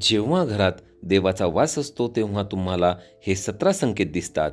जेव्हा घरात देवाचा वास असतो तेव्हा तुम्हाला हे सतरा संकेत दिसतात.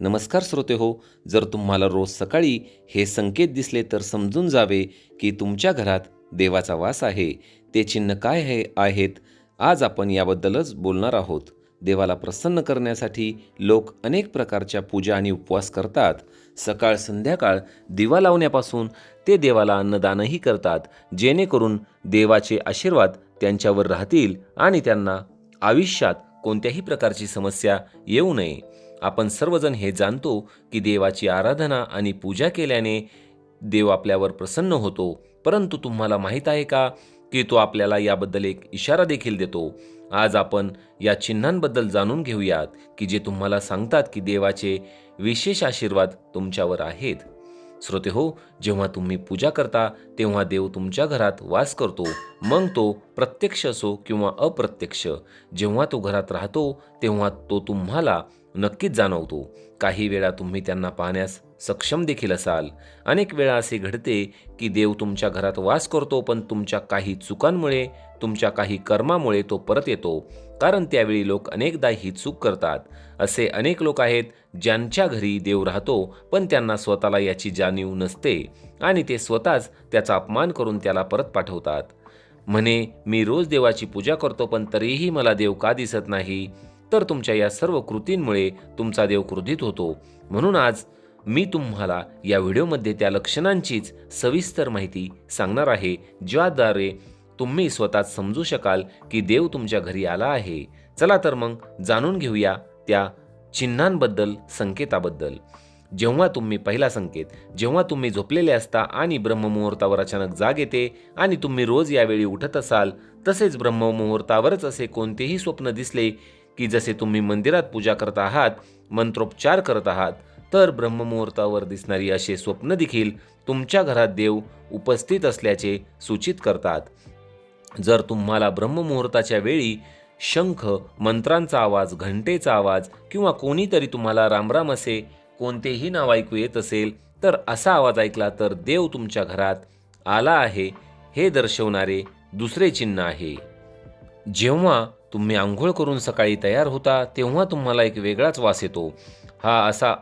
नमस्कार श्रोते हो जर तुम्हाला रोज सकाळी हे संकेत दिसले तर समजून जावे की तुमच्या घरात देवाचा वास आहे. ते चिन्ह काय आहे आहेत आज आपण याबद्दलच बोलणार आहोत. देवाला प्रसन्न करण्यासाठी लोक अनेक प्रकारच्या पूजा आणि उपवास करतात. सकाळ संध्याकाळ दिवा लावण्यापासून ते देवाला अन्नदानही करतात जेणेकरून देवाचे आशीर्वाद त्यांच्यावर राहतील आणि त्यांना आयुष्यात कोणत्याही प्रकारची समस्या येऊ नये. आपण सर्वजण हे जाणतो की देवाची आराधना आणि पूजा केल्याने देव आपल्यावर प्रसन्न होतो. परंतु तुम्हाला माहीत आहे का? की तो आपल्याला याबद्दल एक इशारा देखील देतो. आज आपण या चिन्हांबद्दल जाणून घेऊयात की जे तुम्हाला सांगतात की देवाचे विशेष आशीर्वाद तुमच्यावर आहेत. श्रोते हो जेव्हा तुम्ही पूजा करता तेव्हा देव तुमच्या घरात वास करतो. मग तो प्रत्यक्ष असो किंवा अप्रत्यक्ष. जेव्हा तो घरात राहतो तेव्हा तो तुम्हाला नक्कीच जाणवतो. काही वेळा तुम्ही त्यांना पाहण्यास सक्षम देखील असाल. अनेक वेळा असे घडते की देव तुमच्या घरात वास करतो पण तुमच्या काही चुकांमुळे तुमच्या काही कर्मामुळे तो परत येतो. कारण त्यावेळी लोक अनेकदा ही चूक करतात. असे अनेक लोक आहेत ज्यांच्या घरी देव राहतो पण त्यांना स्वतःला याची जाणीव नसते आणि ते स्वतःच त्याचा अपमान करून त्याला परत पाठवतात. म्हणे मी रोज देवाची पूजा करतो पण तरीही मला देव का दिसत नाही? तर तुमच्या या सर्व कृतींमुळे तुमचा देव क्रोधित होतो. म्हणून आज मी तुम्हाला या व्हिडिओमध्ये त्या लक्षणांचीच सविस्तर माहिती सांगणार आहे ज्याद्वारे तुम्ही स्वतःच समजू शकाल की देव तुमच्या घरी आला आहे. चला तर मग जाणून घेऊया त्या चिन्हांबद्दल संकेताबद्दल. जेव्हा तुम्ही पहिला संकेत जेव्हा तुम्ही झोपलेले असता आणि ब्रह्ममुहूर्तावर अचानक जाग येते आणि तुम्ही रोज यावेळी उठत असाल तसेच ब्रह्ममुहूर्तावरच असे कोणतेही स्वप्न दिसले की जसे तुम्ही मंदिरात पूजा करत आहात मंत्रोपचार करत आहात तर ब्रह्ममुहूर्तावर दिसणारी असे स्वप्न देखील तुमच्या घरात देव उपस्थित असल्याचे सूचित करतात. जर तुम्हाला ब्रह्ममुहूर्ताच्या वेळी शंख मंत्रांचा आवाज घंटेचा आवाज किंवा कोणीतरी तुम्हाला रामराम असे कोणतेही नाव ऐकू येत असेल तर असा आवाज ऐकला तर देव तुमच्या घरात आला आहे हे दर्शवणारे दुसरे चिन्ह आहे. जेव्हा तुम्ही आंघोळ करून सकाळी तयार होता तेव्हा तुम्हाला एक वेगळाच वास येतो. हा असा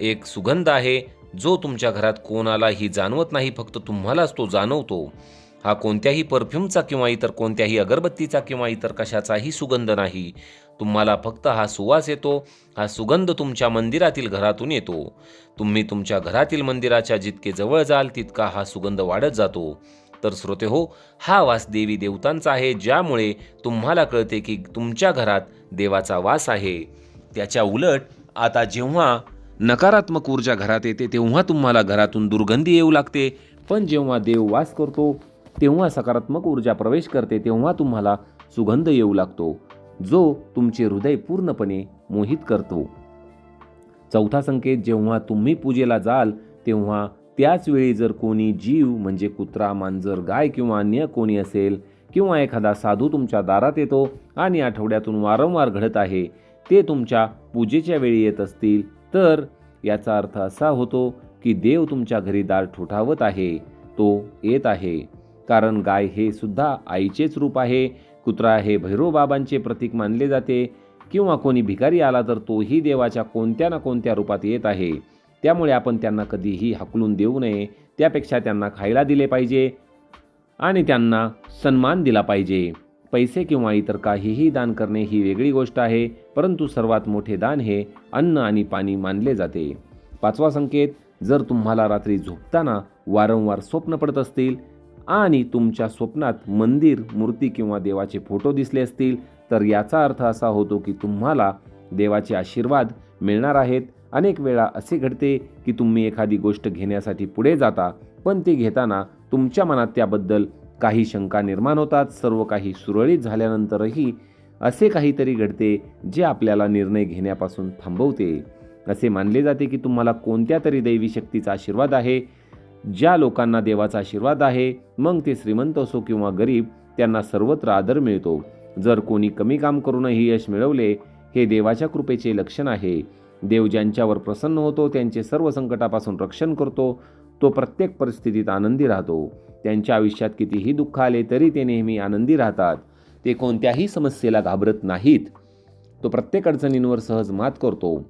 एक सुगंध आहे जो तुमच्या घरात कोणालाही जाणवत नाही फक्त तुम्हालाच तो जाणवतो. हा कोणत्याही परफ्यूमचा किंवा इतर कोणत्याही अगरबत्तीचा किंवा इतर कशाचाही सुगंध नाही. तुम्हाला फक्त हा सुवास येतो हा सुगंध तुमच्या मंदिरातील घरातून येतो. तुम्ही तुमच्या घरातील मंदिराच्या जितके जवळ जाल तितका हा सुगंध वाढत जातो. तर श्रोते हो हा वास देवी देवतांचा आहे ज्यामुळे तुम्हाला कळते की तुमच्या घरात देवाचा वास आहे. त्याच्या उलट आता जेव्हा नकारात्मक ऊर्जा घरात येते तेव्हा तुम्हाला घरातून दुर्गंधी येऊ लागते. पण जेव्हा देव वास करतो तेव्हा सकारात्मक ऊर्जा प्रवेश करते तेव्हा तुम्हाला सुगंध येऊ लागतो जो तुमचे हृदय पूर्णपणे मोहित करतो. चौथा संकेत जेव्हा तुम्ही पूजेला जाल तेव्हा त्याचवेळी जर कोणी जीव म्हणजे कुत्रा मांजर गाय किंवा अन्य कोणी असेल किंवा एखादा साधू तुमच्या दारात येतो आणि आठवड्यातून वारंवार घडत आहे ते तुमच्या पूजेच्या वेळी येत असतील तर याचा अर्थ असा होतो की देव तुमच्या घरी दार ठोठावत आहे तो येत आहे. कारण गाय हे सुद्धा आईचेच रूप आहे कुत्रा हे भैरवबाबांचे प्रतीक मानले जाते किंवा कोणी भिकारी आला तर तोही देवाच्या कोणत्या ना कोणत्या रूपात येत आहे. त्यामुळे आपण त्यांना कधीही हकलून देऊ नये. त्यापेक्षा त्यांना खायला दिले पाहिजे आणि त्यांना सन्मान दिला पाहिजे. पैसे किंवा इतर काहीही दान करणे ही वेगळी गोष्ट आहे परंतु सर्वात मोठे दान हे अन्न आणि पाणी मानले जाते. पाचवा संकेत जर तुम्हाला रात्री झोपताना वारंवार स्वप्न पडत असतील आणि तुमच्या स्वप्नात मंदिर मूर्ती किंवा देवाचे फोटो दिसले असतील तर याचा अर्थ असा होतो की तुम्हाला देवाचे आशीर्वाद मिळणार आहेत. अनेक वेळा असे घडते की तुम्ही एखादी गोष्ट घेण्यासाठी पुढे जाता पण ते घेताना तुमच्या मनात त्याबद्दल काही शंका निर्माण होतात सर्व काही सुरळीत झाल्यानंतरही असे काहीतरी घडते जे आपल्याला निर्णय घेण्यापासून थांबवते. असे मानले जाते की तुम्हाला कोणत्या तरी दैवी शक्तीचा आशीर्वाद आहे ज्या लोकांना देवाचा आशीर्वाद आहे मग ते श्रीमंत असो किंवा गरीब त्यांना सर्वत्र आदर मिळतो. जर कोणी कमी काम करूनही यश मिळवले हे देवाच्या कृपेचे लक्षण आहे. देव ज्यांच्यावर प्रसन्न होतो त्यांचे सर्व संकटापासून रक्षण करतो तो प्रत्येक परिस्थितीत आनंदी राहतो. त्यांच्या आयुष्यात कितीही दुःख आले तरी ते नेहमी आनंदी राहतात. ते कोणत्याही समस्येला घाबरत नाहीत. तो प्रत्येक अडचणींवर सहज मात करतो.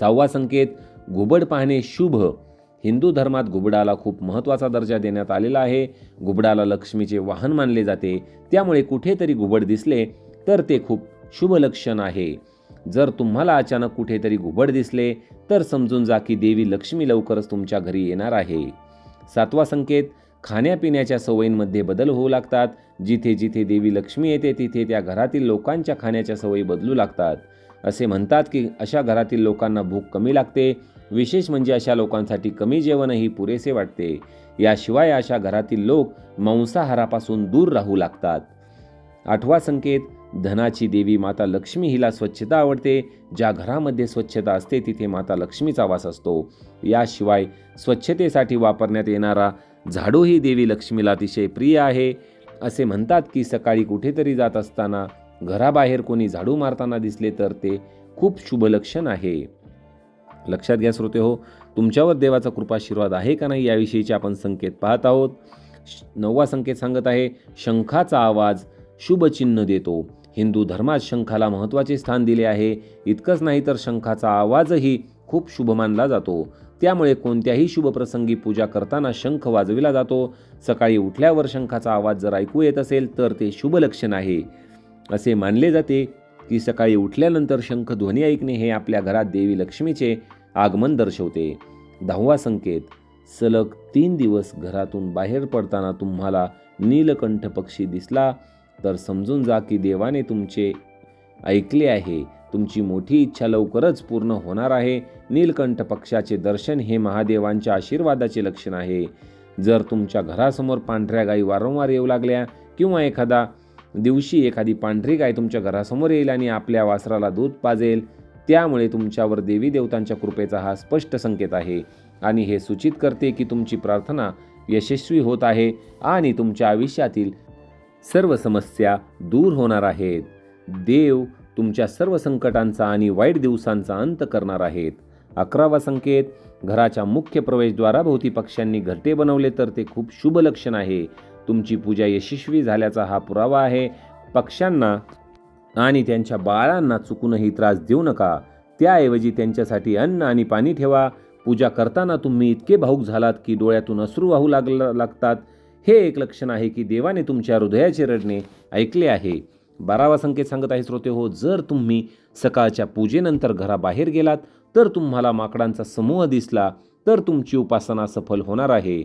सहावा संकेत घुबड पाहणे शुभ. हिंदू धर्मात घुबडाला खूप महत्त्वाचा दर्जा देण्यात आलेला आहे. घुबडाला लक्ष्मीचे वाहन मानले जाते. त्यामुळे कुठेतरी घुबड दिसले तर ते खूप शुभ लक्षण आहे. जर तुम्हाला अचानक कुठेतरी घुबड दिसले तर समजून जा की देवी लक्ष्मी लवकरच तुमच्या घरी येणार आहे. सातवा संकेत खाण्यापिण्याच्या सवयींमध्ये बदल होऊ लागतात. जिथे जिथे देवी लक्ष्मी येते तिथे त्या घरातील लोकांच्या खाण्याच्या सवयी बदलू लागतात. असे म्हणतात की अशा घरातील लोकांना भूक कमी लागते. विशेष म्हणजे अशा लोकांसाठी कमी जेवणही पुरेसे वाटते. याशिवाय अशा घरातील लोक मांसाहारापासून दूर राहू लागतात. आठवा संकेत धनाची देवी माता लक्ष्मी हिला स्वच्छता आवडते. ज्या घरामध्ये स्वच्छता असते तिथे माता लक्ष्मीचा वास असतो. याशिवाय स्वच्छतेसाठी वापरण्यात येणारा झाडू ही देवी लक्ष्मीला अतिशय प्रिय आहे. असे म्हणतात की सकाळी कुठेतरी जात असताना घराबाहेर कोणी झाडू मारताना दिसले तर ते खूप शुभ लक्षण आहे. लक्षात घ्या श्रोते हो तुमच्यावर देवाचा कृपाशीर्वाद आहे का नाही याविषयीचे आपण संकेत पाहत आहोत. श- नववा संकेत सांगत आहे शंखाचा आवाज शुभचिन्ह देतो. हिंदू धर्मात शंखाला महत्त्वाचे स्थान दिले आहे. इतकंच नाही तर शंखाचा आवाजही खूप शुभ मानला जातो. त्यामुळे कोणत्याही शुभप्रसंगी पूजा करताना शंख वाजविला जातो. सकाळी उठल्यावर शंखाचा आवाज जर ऐकू येत असेल तर ते शुभ लक्षण आहे. असे मानले जाते की सकाळी उठल्यानंतर शंख ध्वनी ऐकणे हे आपल्या घरात देवी लक्ष्मीचे आगमन दर्शवते. दहावा संकेत सलग तीन दिवस घरातून बाहेर पडताना तुम्हाला नीलकंठ पक्षी दिसला तर समजून जा की देवाने तुमचे ऐकले आहे. तुमची मोठी इच्छा लवकरच पूर्ण होणार आहे. नीलकंठ पक्षाचे दर्शन हे महादेवांच्या आशीर्वादाचे लक्षण आहे. जर तुमच्या घरासमोर पांढऱ्या गायी वारंवार येऊ लागल्या किंवा एखादा दिवशी एखादी पांढरी गाय तुमच्या घरासमोर येईल आणि आपल्या वासराला दूध पाजेल त्यामुळे तुमच्यावर देवी देवतांच्या कृपेचा हा स्पष्ट संकेत आहे. आणि हे सूचित करते की तुमची प्रार्थना यशस्वी होत आहे आणि तुमच्या आयुष्यातील सर्व समस्या दूर होणार आहेत. देव तुमच्या सर्व संकटांचा आणि वाईट दिवसांचा अंत करणार आहेत. अकरावा संकेत घराच्या मुख्य प्रवेशद्वाराभोवती पक्ष्यांनी घरटे बनवले तर ते खूप शुभ लक्षण आहे. तुमची पूजा यशस्वी झाल्याचा हा पुरावा आहे. पक्ष्यांना आणि त्यांच्या बाळांना चुकूनही त्रास देऊ नका. त्याऐवजी त्यांच्यासाठी अन्न आणि पाणी ठेवा. पूजा करताना तुम्ही इतके भाऊक झालात की डोळ्यातून अश्रू वाहू लागला लागतात. हे एक लक्षण आहे की देवाने तुमच्या हृदयाचे रडणे ऐकले आहे. बारावा संकेत सांगत आहे श्रोते हो जर तुम्ही सकाळच्या पूजेनंतर घराबाहेर गेलात तर तुम्हाला माकडांचा समूह दिसला तर तुमची उपासना सफल होणार आहे.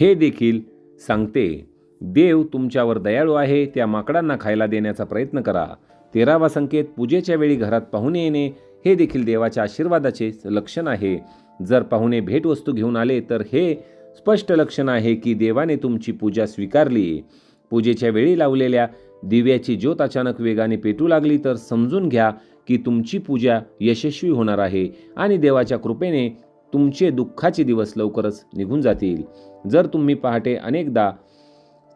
हे देखील सांगते. देव तुमच्यावर दयाळू आहे त्या माकडांना खायला देण्याचा प्रयत्न करा. तेरावा संकेत पूजेच्या वेळी घरात पाहुणे येणे हे देखील देवाच्या आशीर्वादाचे लक्षण आहे. जर पाहुणे भेटवस्तू घेऊन आले तर हे स्पष्ट लक्षण आहे की देवाने तुमची पूजा स्वीकारली. पूजेच्या वेळी लावलेल्या दिव्याची ज्योत अचानक वेगाने पेटू लागली तर समजून घ्या की तुमची पूजा यशस्वी होणार आहे आणि देवाच्या कृपेने तुमचे दुःखाचे दिवस लवकरच निघून जातील. जर तुम्ही पहाटे अनेकदा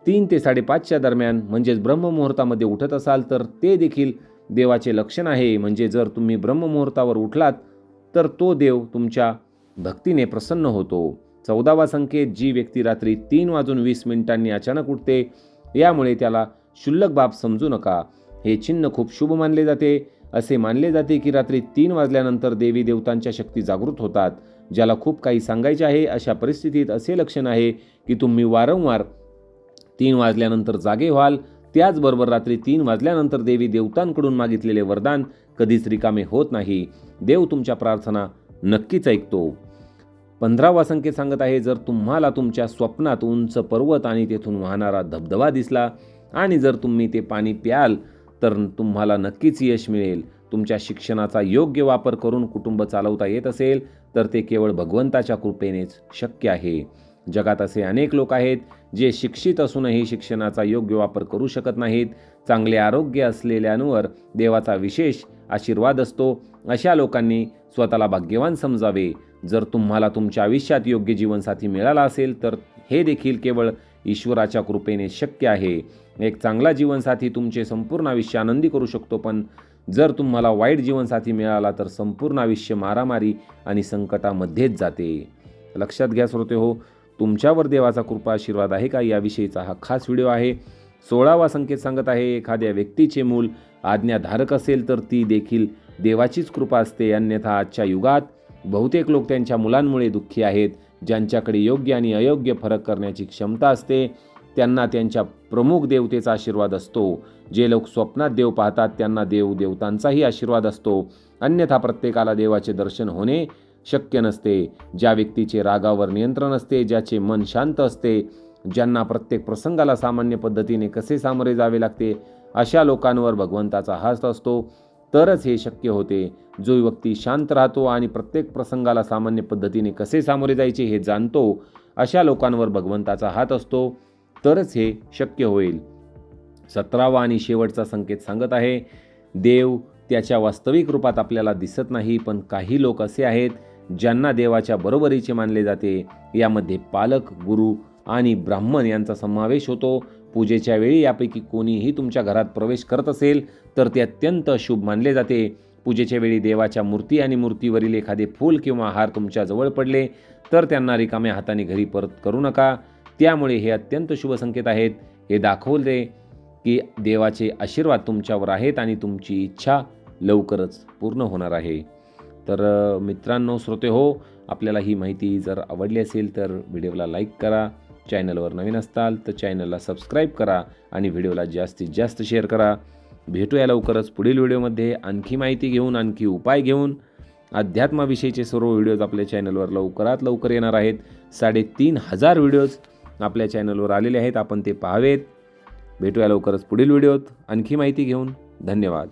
तीन ते साडेपाचच्या दरम्यान म्हणजेच ब्रह्ममुहूर्तामध्ये उठत असाल तर ते देखील देवाचे लक्षण आहे. म्हणजे जर तुम्ही ब्रह्ममुहूर्तावर उठलात तर तो देव तुमच्या भक्तीने प्रसन्न होतो. चौदावा संकेत जी व्यक्ती रात्री तीन वाजून वीस मिनिटांनी अचानक उठते यामुळे त्याला क्षुल्लक बाब समजू नका. हे चिन्ह खूप शुभ मानले जाते. असे मानले जाते की रात्री तीन वाजल्यानंतर देवी देवतांच्या शक्ती जागृत होतात ज्याला खूप काही सांगायचे आहे अशा परिस्थितीत असे लक्षण आहे की तुम्ही वारंवार तीन वाजल्यानंतर जागे व्हाल. त्याचबरोबर रात्री तीन वाजल्यानंतर देवी देवतांकडून मागितलेले वरदान कधीच रिकामे होत नाही. देव तुमच्या प्रार्थना नक्कीच ऐकतो. पंधरावा संकेत सांगत आहे जर तुम्हाला तुमच्या स्वप्नात उंच पर्वत आणि तेथून वाहणारा धबधबा दिसला आणि जर तुम्ही ते पाणी प्याल तर तुम्हाला नक्कीच यश मिळेल. तुमच्या शिक्षणाचा योग्य वापर करून कुटुंब चालवता येत असेल तर ते केवळ भगवंताच्या कृपेनेच शक्य आहे. जगात असे अनेक लोक आहेत जे शिक्षित असूनही शिक्षणाचा योग्य वापर करू शकत नाहीत. चांगले आरोग्य असलेल्यांवर देवाचा विशेष आशीर्वाद असतो. अशा लोकांनी स्वतःला भाग्यवान समजावे. जर तुम्हाला तुमच्या आयुष्यात योग्य जीवनसाथी मिळाला असेल तर हे देखील केवळ ईश्वराच्या कृपेने शक्य आहे. एक चांगला जीवनसाथी तुमचे संपूर्ण आयुष्य आनंदी करू शकतो पण जर तुम्हाला वाईट जीवनसाथी मिळाला तर संपूर्ण आयुष्य मारामारी आणि संकटामध्येच जाते. लक्षात घ्या श्रोते हो तुमच्यावर देवाचा कृपा आशीर्वाद आहे का? याविषयीचा हा खास व्हिडिओ आहे. सोळावा संकेत सांगत आहे एखाद्या व्यक्तीचे मूल आज्ञाधारक असेल तर ती देखील देवाचीच कृपा असते. अन्यथा आजच्या युगात बहुतेक लोक त्यांच्या मुलांमुळे दुःखी आहेत. ज्यांच्याकडे योग्य आणि अयोग्य फरक करण्याची क्षमता असते त्यांना त्यांच्या प्रमुख देवतेचा आशीर्वाद असतो. जे लोक स्वप्नात देव पाहतात त्यांना देव देवतांचाही आशीर्वाद असतो. अन्यथा प्रत्येकाला देवाचे दर्शन होणे शक्य नसते. ज्या व्यक्तीचे रागावर नियंत्रण असते ज्याचे मन शांत असते ज्यांना प्रत्येक प्रसंगाला सामान्य पद्धतीने कसे सामोरे जावे लागते अशा लोकांवर भगवंताचा हात असतो. तरच हे शक्य होते. जो व्यक्ती शांत राहतो आणि प्रत्येक प्रसंगाला सामान्य पद्धतीने कसे सामोरे जायचे हे जाणतो अशा लोकांवर भगवंताचा हात असतो. तरच हे शक्य होईल. सतरावा आणि शेवटचा संकेत सांगत आहे देव त्याच्या वास्तविक रूपात आपल्याला दिसत नाही पण काही लोक असे आहेत ज्यांना देवाच्या बरोबरीचे मानले जाते. यामध्ये पालक गुरु आणि ब्राह्मण यांचा समावेश होतो. पूजेच्या वेळी यापैकी कोणीही तुमच्या घरात प्रवेश करत असेल तर ते अत्यंत शुभ मानले जाते. पूजेच्या वेळी देवाच्या मूर्ती आणि मूर्तीवरील एखादे फूल किंवा हार तुमच्या जवळ पडले तर त्यांना रिकाम्या हाताने घरी परत करू नका. त्यामुळे हे अत्यंत शुभ संकेत आहेत. हे दाखवले की देवाचे आशीर्वाद तुमच्यावर आहेत आणि तुमची इच्छा लवकरच पूर्ण होणार आहे. तर मित्रांनो श्रोते हो आपल्याला ही माहिती जर आवडली असेल तर व्हिडिओला लाईक करा. चॅनलवर नवीन असताल तर चॅनलला सबस्क्राईब करा आणि व्हिडिओला जास्तीत जास्त शेअर करा. भेटूया लवकरच पुढील व्हिडिओमध्ये. आणखी माहिती घेऊन आणखी उपाय घेऊन अध्यात्माविषयीचे सर्व व्हिडिओज आपल्या चॅनलवर लवकरात लवकर येणार आहेत. साडेतीन हजार व्हिडिओज आपल्या चॅनलवर आलेले आहेत. आपण ते पाहावेत. भेटूया लवकरच पुढील व्हिडिओत. आणखी माहिती घेऊन. धन्यवाद.